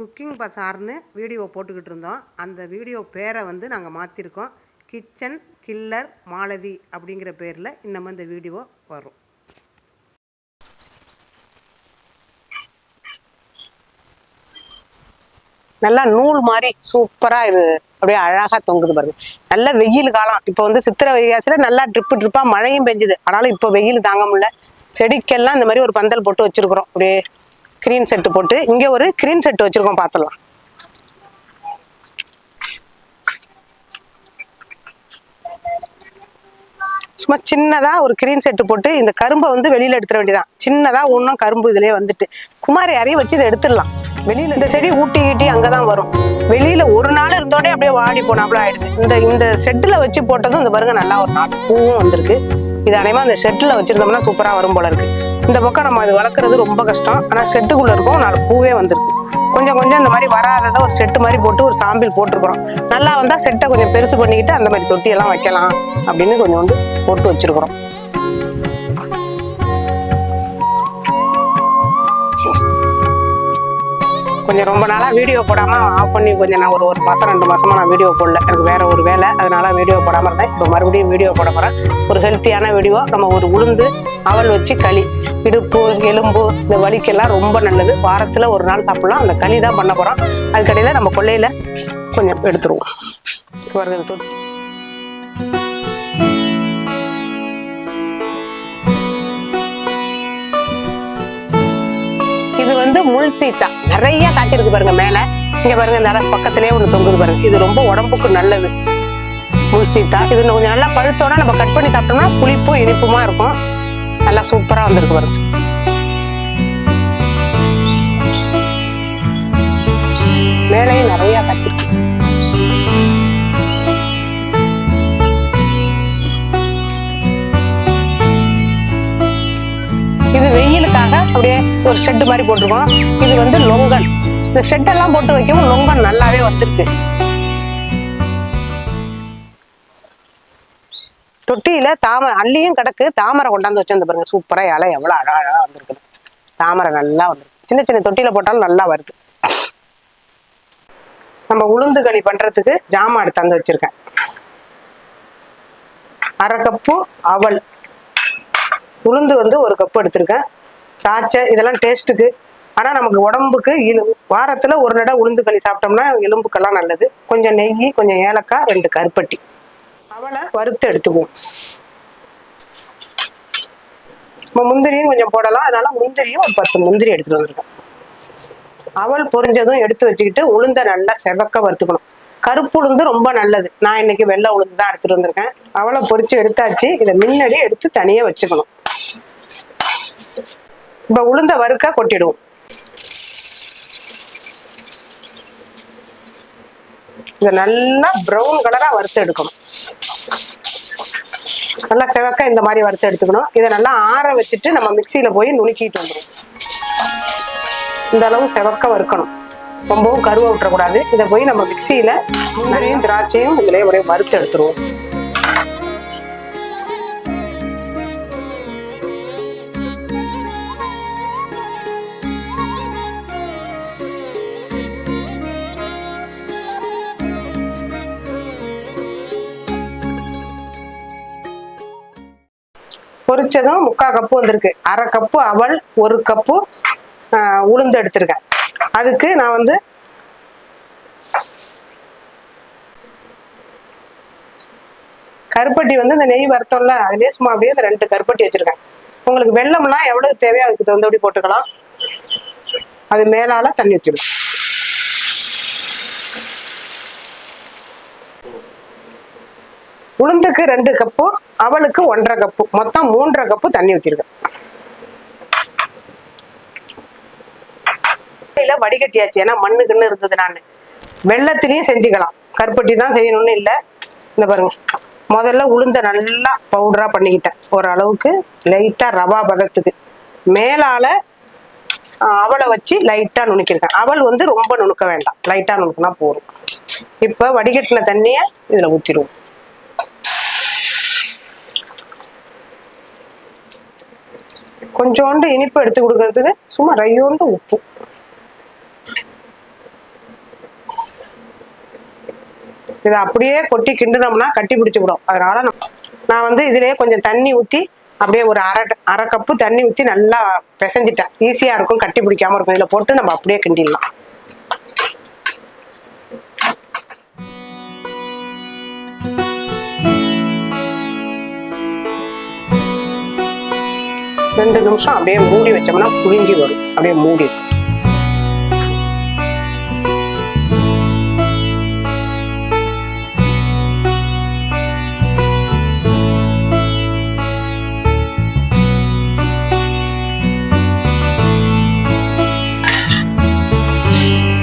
Cooking பசார்னு video போட்டுக்கிட்டு இருந்தோம். அந்த வீடியோ பேரை வந்து நாங்கள் மாற்றிருக்கோம் கிச்சன் கில்லர் மாலதி அப்படிங்கிற பேரில் இன்னமும் இந்த வீடியோ வரும். நல்லா நூல் மாதிரி சூப்பரா இது. அப்படியே அழகா தொங்குது பாருங்க. நல்ல வெயில் காலம். இப்போ வந்து சித்திரை வைகாசில நல்லா ட்ரிப்பு ட்ரிப்பா மழையும் பெஞ்சுது. ஆனாலும் இப்போ வெயில் தாங்க முடியல. செடிக்கெல்லாம் இந்த மாதிரி ஒரு பந்தல் போட்டு வச்சிருக்கிறோம். அப்படியே கிரீன் செட்டு போட்டு இங்கே ஒரு கிரீன் செட்டு வச்சுருக்கோம் பார்த்துடலாம் சும்மா சின்னதாக ஒரு கிரீன் செட்டு போட்டு இந்த கரும்பை வந்து வெளியில் எடுத்துட வேண்டியதான் சின்னதாக ஒன்றும் கரும்பு இதிலே வந்துட்டு. குமாரி யாரையும் வச்சு இதை எடுத்துடலாம். வெளியில் இந்த செடி ஊட்டி கீட்டி அங்கதான் வரும். வெளியில் ஒரு நாள் இருந்தோடே அப்படியே வாடி போனாப்புல ஆயிடுது. இந்த இந்த செட்டில் வச்சு போட்டதும் இந்த பாருங்க நல்லா ஒரு நாள் பூவும் வந்திருக்கு. இது அனைமா அந்த செட்டில் வச்சுருந்தோம்னா சூப்பராக வரும் போல இருக்குது இந்த பக்கம் நம்ம அது வளர்க்குறது ரொம்ப கஷ்டம். ஆனால் செட்டுக்குள்ளே இருக்கும். நாலு பூவே வந்திருக்கு. கொஞ்சம் கொஞ்சம் இந்த மாதிரி வராததை ஒரு செட்டு மாதிரி போட்டு ஒரு சாம்பிள் போட்டிருக்கிறோம். நல்லா வந்தால் செட்டை கொஞ்சம் பெருசு பண்ணிக்கிட்டு அந்த மாதிரி தொட்டியெல்லாம் வைக்கலாம் அப்படின்னு கொஞ்சம் வந்து போட்டு வச்சிருக்கிறோம். கொஞ்சம் ரொம்ப நாளாக வீடியோ போடாமல் ஆஃப் பண்ணி கொஞ்சம் நான் ஒரு ஒரு மாதம் ரெண்டு மாதமாக நான் வீடியோ போடல. எனக்கு வேறு ஒரு வேலை. அதனால் வீடியோ போடாமல் இருந்தேன். இப்போ மறுபடியும் வீடியோ போட போகிறேன் ஒரு ஹெல்த்தியான வீடியோ நம்ம ஒரு உளுந்து அவல் வச்சு களி. இடுப்பு எலும்பு இந்த வலிக்கெல்லாம் ரொம்ப நல்லது. வாரத்தில் ஒரு நாள் சாப்பிட்லாம். அந்த களி தான் பண்ண போகிறோம் அதுக்கடையில் நம்ம கொள்ளையில் கொஞ்சம் எடுத்துருவோம். வருகிறது தொட்டு முள் சீத்தா நிறைய காய்ச்சிருக்கு பாருங்க மேல. இங்க பாருங்க இந்த அரை பக்கத்திலேயே ஒண்ணு தொங்குது பாருங்க. இது ரொம்ப உடம்புக்கு நல்லது. முள் சீத்தா இது கொஞ்சம் நல்லா பழுத்தோட நம்ம கட் பண்ணி சாப்பிட்டோம்னா புளிப்பும் இனிப்புமா இருக்கும். நல்லா சூப்பரா வந்திருக்கு பாருங்க. மேலையும் நிறைய காய்ச்சிருக்கு அப்படியே ஒரு ஷெட் மாதிரி போட்டிருக்கோம். இது வந்து லொங்கன். இந்த ஷெட்டெல்லாம் போட்டு வைக்கவும் லொங்கன் நல்லாவே வந்திருக்கு. தொட்டியில தாமரை அள்ளியும் கிடக்கு. தாமரை கொண்டாந்து வச்சிருந்து பாருங்க. சூப்பரா இலை எவ்வளவு அழகா வந்திருக்கு வந்திருக்குது. தாமரை நல்லா வந்திருக்கு. சின்ன சின்ன தொட்டியில போட்டாலும் நல்லா வருது நம்ம உளுந்து களி பண்றதுக்கு ஜாமான் எடுத்தாந்து வச்சிருக்கேன். அரை கப்பு அவல். உளுந்து வந்து ஒரு கப் எடுத்திருக்கேன். திராட்சை இதெல்லாம் டேஸ்ட்டுக்கு ஆனால் நமக்கு உடம்புக்கு இழு வாரத்தில் ஒரு நட உளுந்து களி சாப்பிட்டோம்னா எலும்புக்கெல்லாம் நல்லது. கொஞ்சம் நெய் கொஞ்சம் ஏலக்காய் ரெண்டு கருப்பட்டி. அவளை வறுத்து எடுத்துக்குவோம். நம்ம முந்திரியும் கொஞ்சம் போடலாம். அதனால முந்திரியும் ஒரு பத்து முந்திரி எடுத்துட்டு வந்திருக்கேன் அவல் பொரிஞ்சதும் எடுத்து வச்சுக்கிட்டு உளுந்த நல்லா செவக்க வறுத்துக்கணும். கருப்பு உளுந்து ரொம்ப நல்லது. நான் இன்னைக்கு வெள்ளை உளுந்து தான் எடுத்துகிட்டு வந்திருக்கேன். அவளை பொரிச்சு எடுத்தாச்சு. இதை முன்னாடி எடுத்து தனியா வச்சுக்கணும். இப்ப உளுந்த வறுக்க கொட்டிடுவோம். இதை நல்லா ப்ரௌன் கலரா வறுத்து எடுக்கணும். நல்லா செவக்க இந்த மாதிரி வறுத்து எடுத்துக்கணும். இதை நல்லா ஆற வச்சுட்டு நம்ம மிக்சியில போய் நுணுக்கிட்டு வந்துடும் இந்த அளவு செவக்க வறுக்கணும். ரொம்பவும் கருவை விட்டுறக்கூடாது. இதை போய் நம்ம மிக்சியில முந்திரியும் திராட்சையும் இதுலயே ஒரே வறுத்து எடுத்துருவோம். பொரிச்சதும் முக்கால் கப்பு வந்திருக்கு. அரை கப்பு அவல் ஒரு கப்பு உளுந்து எடுத்திருக்கேன். அதுக்கு நான் வந்து கருப்பட்டி வந்து இந்த நெய் வறுத்தோம்ல அதுலேயே சும்மா அப்படியே இந்த ரெண்டு கருப்பட்டி வச்சிருக்கேன். உங்களுக்கு வெள்ளம்லாம் எவ்வளவு தேவையோ அதுக்கு தகுந்தபடி போட்டுக்கலாம். அது மேலால தண்ணி வச்சிடலாம் உளுந்துக்கு ரெண்டு கப்பு அவளுக்கு ஒன்றரை கப்பு. மொத்தம் மூன்றரை கப்பு தண்ணி ஊற்றிருக்கேன் வடிகட்டியாச்சு. ஏன்னா மண்ணுக்குன்னு இருந்தது நான். வெள்ளத்திலையும் செஞ்சுக்கலாம். கருப்பட்டி தான் செய்யணும்னு இல்லை. இந்த பாருங்க. முதல்ல உளுந்த நல்லா பவுடரா பண்ணிக்கிட்டேன். ஓரளவுக்கு லைட்டா ரவா பதத்துக்கு. மேலால அவளை வச்சு லைட்டா நுணுக்கிருக்கேன். அவள் வந்து ரொம்ப நுணுக்க வேண்டாம். லைட்டா நுணுக்குனா போதும். இப்ப வடிகட்டின தண்ணிய இதுல ஊத்திடுவோம். கொஞ்சோண்டு இனிப்பு எடுத்து கொடுக்கறதுக்கு சும்மா ரையோண்டு உப்பு. இதை அப்படியே கொட்டி கிண்டுனோம்னா கட்டி பிடிச்சி விடும். அதனால நான் வந்து இதுலயே கொஞ்சம் தண்ணி ஊத்தி அப்படியே ஒரு அரை அரை கப்பு தண்ணி ஊத்தி நல்லா பிசைஞ்சிட்டேன். ஈஸியா இருக்கும். கட்டி பிடிக்காம இருக்கும். இதுல போட்டு நம்ம அப்படியே கிண்டிடலாம். ரெண்டு நிமிஷம் அப்படியே மூடி வச்சோம்னா புழுங்கி வரும். அப்படியே மூடி.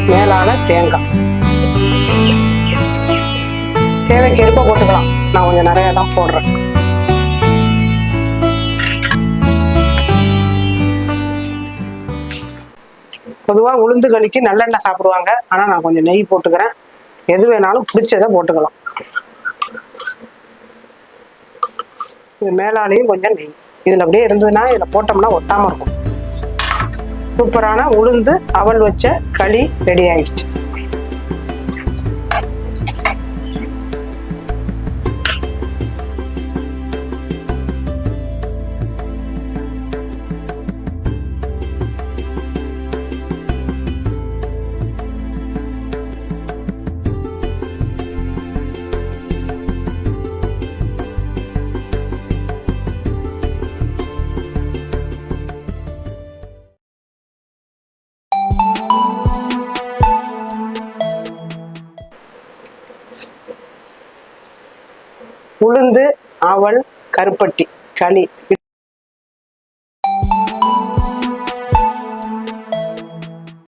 மேலான தேங்காய். தேவைக்கு எடுப்ப போட்டுக்கலாம். நான் கொஞ்சம் நிறைய தான் போடுறேன். பொதுவாக உளுந்து களிக்கு நல்லெண்ணெய் சாப்பிடுவாங்க. ஆனால் நான் கொஞ்சம் நெய் போட்டுக்கிறேன். எது வேணாலும் பிடிச்சதை போட்டுக்கலாம். இது மேலாலையும் கொஞ்சம் நெய். இதில் அப்படியே இருந்ததுன்னா இதில் போட்டோம்னா ஒட்டாமல் இருக்கும். சூப்பரான உளுந்து அவல் வச்ச களி ரெடி ஆயிடுச்சு. உளுந்து அவல் கருப்பட்டி களி